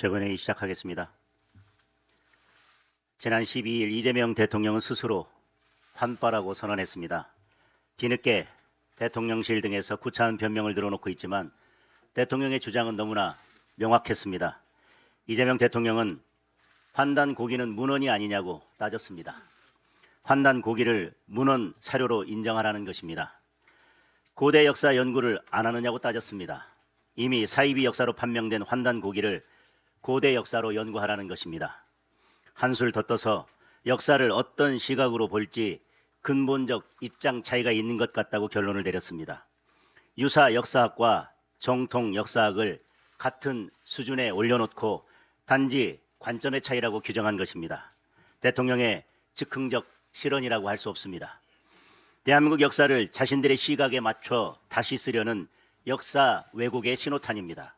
최근회의 시작하겠습니다. 지난 12일 이재명 대통령은 스스로 환빠라고 선언했습니다. 뒤늦게 대통령실 등에서 구차한 변명을 늘어놓고 있지만 대통령의 주장은 너무나 명확했습니다. 이재명 대통령은 환단 고기는 문헌이 아니냐고 따졌습니다. 환단 고기를 문헌 사료로 인정하라는 것입니다. 고대 역사 연구를 안 하느냐고 따졌습니다. 이미 사이비 역사로 판명된 환단 고기를 고대 역사로 연구하라는 것입니다. 한술 더 떠서 역사를 어떤 시각으로 볼지 근본적 입장 차이가 있는 것 같다고 결론을 내렸습니다. 유사 역사학과 정통 역사학을 같은 수준에 올려놓고 단지 관점의 차이라고 규정한 것입니다. 대통령의 즉흥적 실언이라고 할 수 없습니다. 대한민국 역사를 자신들의 시각에 맞춰 다시 쓰려는 역사 왜곡의 신호탄입니다.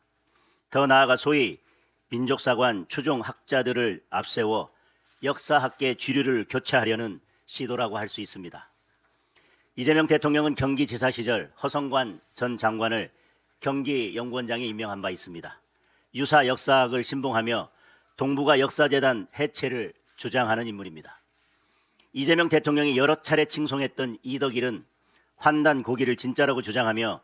더 나아가 소위 민족사관 추종 학자들을 앞세워 역사학계 주류를 교체하려는 시도라고 할 수 있습니다. 이재명 대통령은 경기지사 시절 허성관 전 장관을 경기연구원장에 임명한 바 있습니다. 유사 역사학을 신봉하며 동북아 역사재단 해체를 주장하는 인물입니다. 이재명 대통령이 여러 차례 칭송했던 이덕일은 환단 고기를 진짜라고 주장하며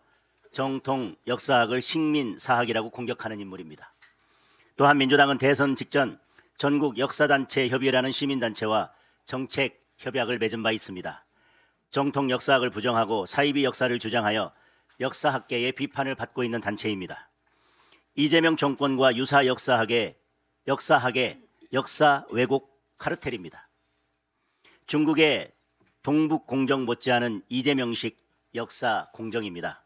정통 역사학을 식민사학이라고 공격하는 인물입니다. 또한 민주당은 대선 직전 전국 역사단체 협의회라는 시민단체와 정책 협약을 맺은 바 있습니다. 정통 역사학을 부정하고 사이비 역사를 주장하여 역사학계의 비판을 받고 있는 단체입니다. 이재명 정권과 유사 역사학의 역사학의 역사 왜곡 카르텔입니다. 중국의 동북 공정 못지않은 이재명식 역사 공정입니다.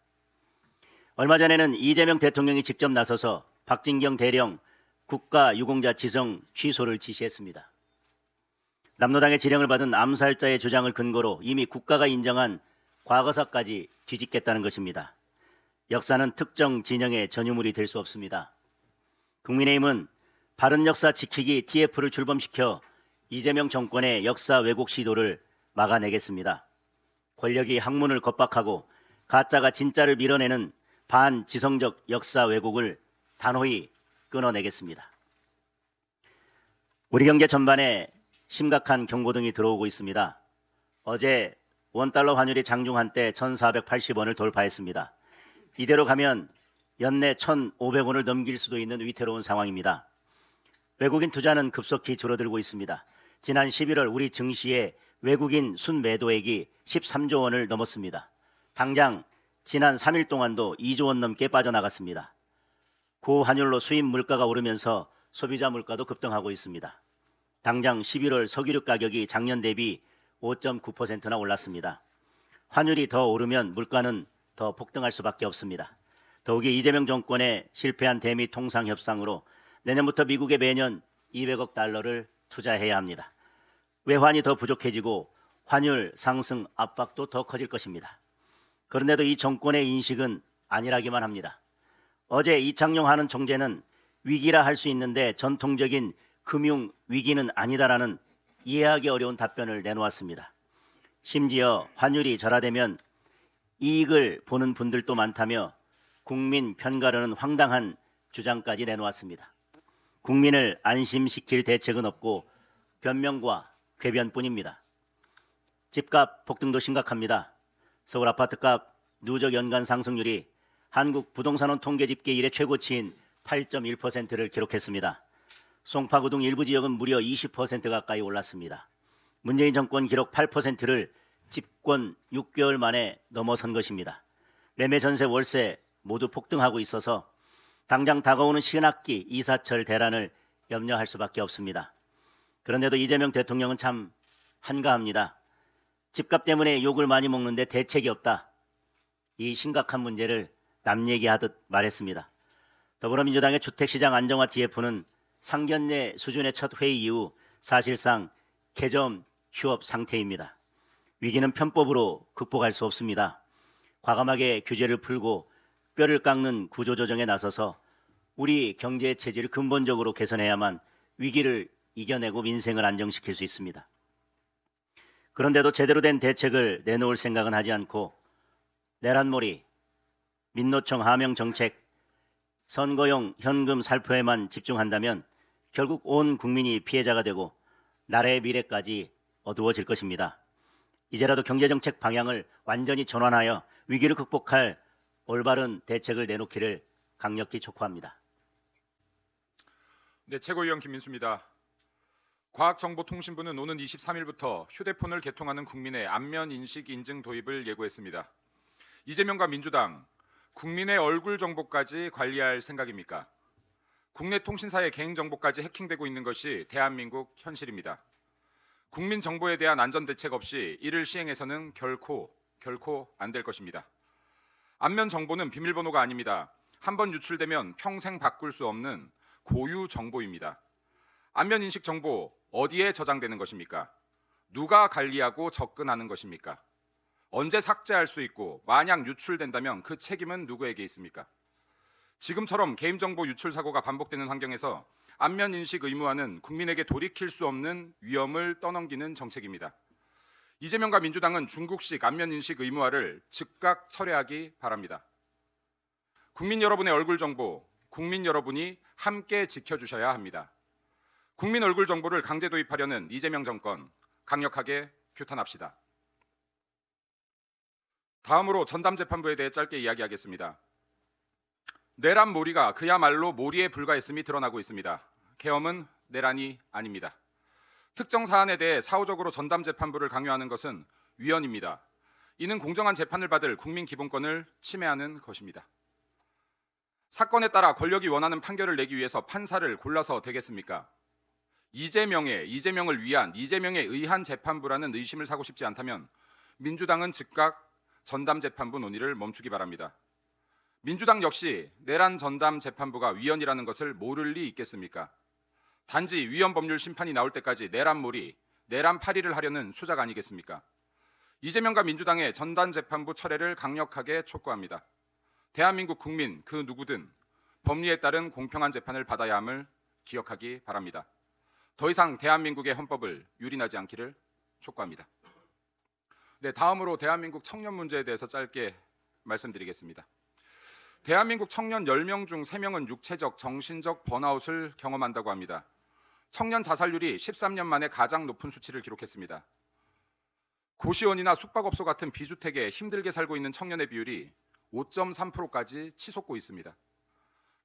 얼마 전에는 이재명 대통령이 직접 나서서 박진경 대령 국가 유공자 지성 취소를 지시했습니다. 남로당의 지령을 받은 암살자의 주장을 근거로 이미 국가가 인정한 과거사까지 뒤집겠다는 것입니다. 역사는 특정 진영의 전유물이 될 수 없습니다. 국민의힘은 바른 역사 지키기 TF를 출범시켜 이재명 정권의 역사 왜곡 시도를 막아내겠습니다. 권력이 학문을 겁박하고 가짜가 진짜를 밀어내는 반지성적 역사 왜곡을 단호히 끊어내겠습니다. 우리 경제 전반에 심각한 경고등이 들어오고 있습니다. 어제 원달러 환율이 장중 한때 1,480원을 돌파했습니다. 이대로 가면 연내 1,500원을 넘길 수도 있는 위태로운 상황입니다. 외국인 투자는 급속히 줄어들고 있습니다. 지난 11월 우리 증시의 외국인 순매도액이 13조 원을 넘었습니다. 당장 지난 3일 동안도 2조 원 넘게 빠져나갔습니다. 고환율로 수입 물가가 오르면서 소비자 물가도 급등하고 있습니다. 당장 11월 석유류 가격이 작년 대비 5.9%나 올랐습니다. 환율이 더 오르면 물가는 더 폭등할 수밖에 없습니다. 더욱이 이재명 정권의 실패한 대미 통상 협상으로 내년부터 미국에 매년 200억 달러를 투자해야 합니다. 외환이 더 부족해지고 환율 상승 압박도 더 커질 것입니다. 그런데도 이 정권의 인식은 아니라기만 합니다. 어제 이창용 하는 총재는 위기라 할 수 있는데 전통적인 금융 위기는 아니다라는 이해하기 어려운 답변을 내놓았습니다. 심지어 환율이 절하되면 이익을 보는 분들도 많다며 국민 편가르는 황당한 주장까지 내놓았습니다. 국민을 안심시킬 대책은 없고 변명과 궤변뿐입니다. 집값 폭등도 심각합니다. 서울 아파트값 누적 연간 상승률이 한국 부동산원 통계 집계 이래 최고치인 8.1%를 기록했습니다. 송파구 등 일부 지역은 무려 20% 가까이 올랐습니다. 문재인 정권 기록 8%를 집권 6개월 만에 넘어선 것입니다. 매매 전세 월세 모두 폭등하고 있어서 당장 다가오는 신학기 이사철 대란을 염려할 수밖에 없습니다. 그런데도 이재명 대통령은 참 한가합니다. 집값 때문에 욕을 많이 먹는데 대책이 없다. 이 심각한 문제를 남 얘기하듯 말했습니다. 더불어민주당의 주택시장 안정화 TF는 상견례 수준의 첫 회의 이후 사실상 개점 휴업 상태입니다. 위기는 편법으로 극복할 수 없습니다. 과감하게 규제를 풀고 뼈를 깎는 구조조정에 나서서 우리 경제 체질을 근본적으로 개선해야만 위기를 이겨내고 민생을 안정시킬 수 있습니다. 그런데도 제대로 된 대책을 내놓을 생각은 하지 않고 내란몰이, 민노총 하명 정책, 선거용 현금 살포에만 집중한다면 결국 온 국민이 피해자가 되고 나라의 미래까지 어두워질 것입니다. 이제라도 경제정책 방향을 완전히 전환하여 위기를 극복할 올바른 대책을 내놓기를 강력히 촉구합니다. 네, 최고위원 김민수입니다. 과학정보통신부는 오는 23일부터 휴대폰을 개통하는 국민의 안면 인식 인증 도입을 예고했습니다. 이재명과 민주당 국민의 얼굴 정보까지 관리할 생각입니까? 국내 통신사의 개인 정보까지 해킹되고 있는 것이 대한민국 현실입니다. 국민 정보에 대한 안전 대책 없이 이를 시행해서는 결코 결코 안 될 것입니다. 안면 정보는 비밀번호가 아닙니다. 한번 유출되면 평생 바꿀 수 없는 고유 정보입니다. 안면 인식 정보 어디에 저장되는 것입니까? 누가 관리하고 접근하는 것입니까? 언제 삭제할 수 있고 만약 유출된다면 그 책임은 누구에게 있습니까? 지금처럼 개인정보 유출 사고가 반복되는 환경에서 안면 인식 의무화는 국민에게 돌이킬 수 없는 위험을 떠넘기는 정책입니다. 이재명과 민주당은 중국식 안면 인식 의무화를 즉각 철회하기 바랍니다. 국민 여러분의 얼굴 정보, 국민 여러분이 함께 지켜주셔야 합니다. 국민 얼굴 정보를 강제 도입하려는 이재명 정권 강력하게 규탄합시다. 다음으로 전담 재판부에 대해 짧게 이야기하겠습니다. 내란 몰이가 그야말로 몰이에 불과했음이 드러나고 있습니다. 계엄은 내란이 아닙니다. 특정 사안에 대해 사후적으로 전담 재판부를 강요하는 것은 위헌입니다. 이는 공정한 재판을 받을 국민 기본권을 침해하는 것입니다. 사건에 따라 권력이 원하는 판결을 내기 위해서 판사를 골라서 되겠습니까? 이재명의 이재명을 위한 이재명에 의한 재판부라는 의심을 사고 싶지 않다면 민주당은 즉각 전담 재판부 논의를 멈추기 바랍니다. 민주당 역시 내란 전담 재판부가 위헌이라는 것을 모를 리 있겠습니까? 단지 위헌 법률 심판이 나올 때까지 내란몰이, 내란 파리를 하려는 수작 아니겠습니까? 이재명과 민주당의 전담 재판부 철회를 강력하게 촉구합니다. 대한민국 국민 그 누구든 법리에 따른 공평한 재판을 받아야 함을 기억하기 바랍니다. 더 이상 대한민국의 헌법을 유린하지 않기를 촉구합니다. 네, 다음으로 대한민국 청년 문제에 대해서 짧게 말씀드리겠습니다. 대한민국 청년 10명 중 3명은 육체적, 정신적 번아웃을 경험한다고 합니다. 청년 자살률이 13년 만에 가장 높은 수치를 기록했습니다. 고시원이나 숙박업소 같은 비주택에 힘들게 살고 있는 청년의 비율이 5.3%까지 치솟고 있습니다.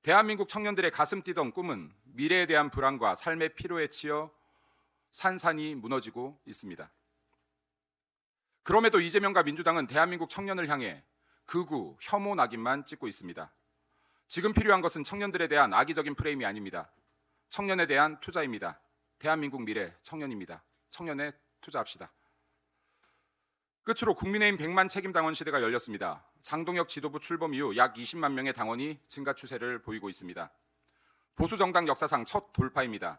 대한민국 청년들의 가슴 뛰던 꿈은 미래에 대한 불안과 삶의 피로에 치여 산산이 무너지고 있습니다. 그럼에도 이재명과 민주당은 대한민국 청년을 향해 극우 혐오 낙인만 찍고 있습니다. 지금 필요한 것은 청년들에 대한 악의적인 프레임이 아닙니다. 청년에 대한 투자입니다. 대한민국 미래 청년입니다. 청년에 투자합시다. 끝으로 국민의힘 100만 책임 당원 시대가 열렸습니다. 장동혁 지도부 출범 이후 약 20만 명의 당원이 증가 추세를 보이고 있습니다. 보수 정당 역사상 첫 돌파입니다.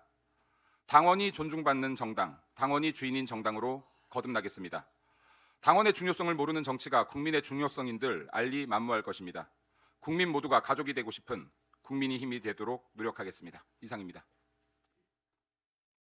당원이 존중받는 정당, 당원이 주인인 정당으로 거듭나겠습니다. 당원의 중요성을 모르는 정치가 국민의 중요성인들 알리 만무할 것입니다. 국민 모두가 가족이 되고 싶은 국민이 힘이 되도록 노력하겠습니다. 이상입니다.